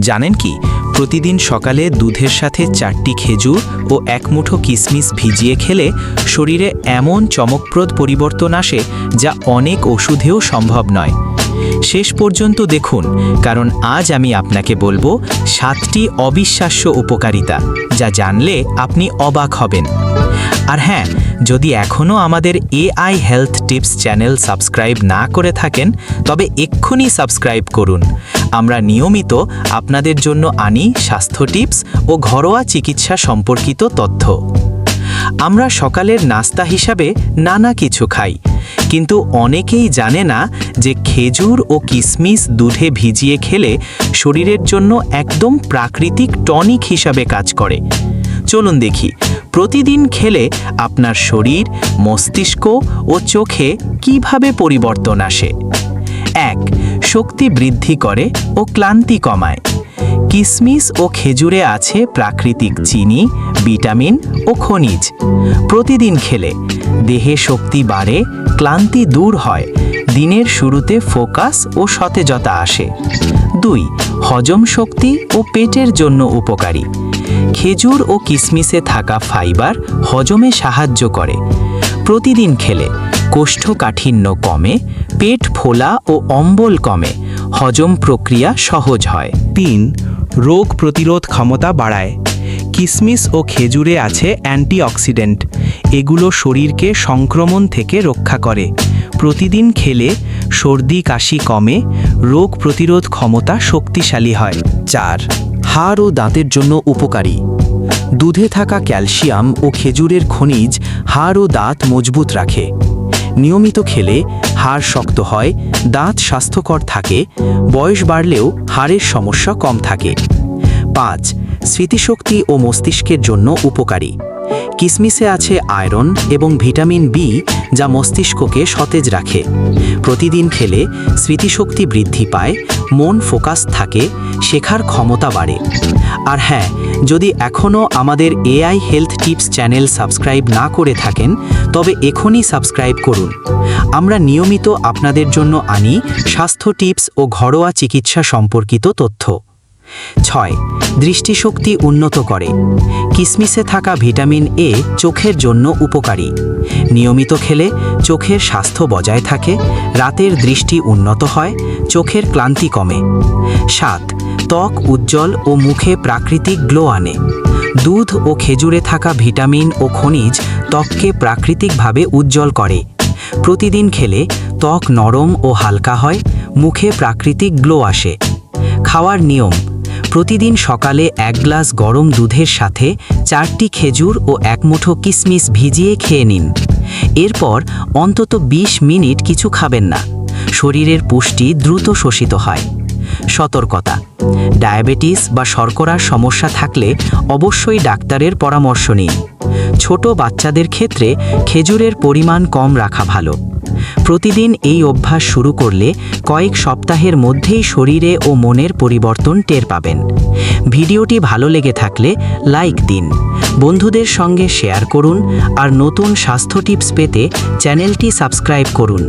জানেন কি? প্রতিদিন সকালে দুধের সাথে চারটি খেজুর ও এক মুঠো কিশমিশ ভিজিয়ে খেলে শরীরে এমন চমকপ্রদ পরিবর্তন আসে যা অনেক ওষুধেও সম্ভব নয়। শেষ পর্যন্ত দেখুন, কারণ আজ আমি আপনাকে বলব সাতটি অবিশ্বাস্য উপকারিতা, যা জানলে আপনি অবাক হবেন। আর হ্যাঁ যদি এখনও আমাদের AI health tips channel subscribe না করে থাকেন, তবে এক্ষুনি সাবস্ক্রাইব করুন। আমরা নিয়মিত আপনাদের জন্য আনি স্বাস্থ্য টিপস ও ঘরোয়া চিকিৎসা সম্পর্কিত তথ্য। আমরা সকালের নাস্তা হিসাবে নানা কিছু খাই, কিন্তু অনেকেই জানে না যে খেজুর ও কিশমিশ দুধে ভিজিয়ে খেলে শরীরের জন্য একদম প্রাকৃতিক টনিক হিসাবে কাজ করে। চলুন দেখি। প্রতিদিন খেলে আপনার শরীর, মস্তিষ্ক ও চোখে কীভাবে পরিবর্তন আসে? এক, শক্তি বৃদ্ধি করে ও ক্লান্তি কমায়। কিশমিশ ও খেজুরে আছে প্রাকৃতিক চিনি, ভিটামিন ও খনিজ। প্রতিদিন খেলে দেহে শক্তি বাড়ে, ক্লান্তি দূর হয়, দিনের শুরুতে ফোকাস ও সতেজতা আসে। দুই, হজম শক্তি ও পেটের জন্য উপকারী। খেজুর ও কিসমিসে থাকা ফাইবার হজমে সাহায্য করে। প্রতিদিন খেলে, কোষ্ঠকাঠিন্য কমে, পেট ফোলা ও অম্বল কমে, হজম প্রক্রিয়া সহজ হয়। তিন, রোগ প্রতিরোধ ক্ষমতা বাড়ায়। কিসমিস ও খেজুরে আছে অ্যান্টিঅক্সিডেন্ট। এগুলো শরীরকে সংক্রমণ থেকে রক্ষা করে। প্রতিদিন খেলে, সর্দি কাশি কমে, রোগ প্রতিরোধ ক্ষমতা শক্তিশালী হয়। চার হাড় ও দাঁতের জন্য উপকারী। দুধে থাকা ক্যালসিয়াম ও খেজুরের খনিজ হাড় ও দাঁত মজবুত রাখে। নিয়মিত খেলে হাড় শক্ত হয়, দাঁত স্বাস্থ্যকর থাকে, বয়স বাড়লেও হাড়ের সমস্যা কম থাকে। পাঁচ স্মৃতিশক্তি ও মস্তিষ্কের জন্য উপকারী। কিসমিসে আছে আয়রন এবং ভিটামিন বি, যা মস্তিষ্ককে সতেজ রাখে। প্রতিদিন খেলে স্মৃতিশক্তি বৃদ্ধি পায়, মন ফোকাস থাকে, শেখার ক্ষমতা বাড়ে। আর হ্যাঁ যদি এখনও আমাদের AI health tips channel subscribe না করে থাকেন, তবে এখনই সাবস্ক্রাইব করুন। আমরা নিয়মিত আপনাদের জন্য আনি স্বাস্থ্য টিপস ও ঘরোয়া চিকিৎসা সম্পর্কিত তথ্য। ছয়, দৃষ্টিশক্তি উন্নত করে। কিসমিসে থাকা ভিটামিন এ চোখের জন্য উপকারী। নিয়মিত খেলে চোখের স্বাস্থ্য বজায় থাকে, রাতের দৃষ্টি উন্নত হয়, চোখের ক্লান্তি কমে। সাত, ত্বক উজ্জ্বল ও মুখে প্রাকৃতিক গ্লো আনে। দুধ ও খেজুরে থাকা ভিটামিন ও খনিজ ত্বককে প্রাকৃতিকভাবে উজ্জ্বল করে। প্রতিদিন খেলে ত্বক নরম ও হালকা হয়, মুখে প্রাকৃতিক গ্লো আসে। খাওয়ার নিয়ম প্রতিদিন সকালে এক গ্লাস গরম দুধের সাথে চারটি খেজুর ও এক মুঠো কিসমিস ভিজিয়ে খেয়ে নিন। এরপর অন্তত ২০ মিনিট কিছু খাবেন না। শরীরের পুষ্টি দ্রুত শোষিত হয়। সতর্কতা। ডায়াবেটিস বা শর্করার সমস্যা থাকলে অবশ্যই ডাক্তারের পরামর্শ নিন। ছোট বাচ্চাদের ক্ষেত্রে খেজুরের পরিমাণ কম রাখা ভালো। প্রতিদিন এই অভ্যাস শুরু করলে কয়েক সপ্তাহের মধ্যেই শরীরে ও মনের পরিবর্তন টের পাবেন। ভিডিওটি ভালো লেগে থাকলে লাইক দিন। বন্ধুদের সঙ্গে শেয়ার করুন আর নতুন স্বাস্থ্য টিপস পেতে চ্যানেলটি সাবস্ক্রাইব করুন।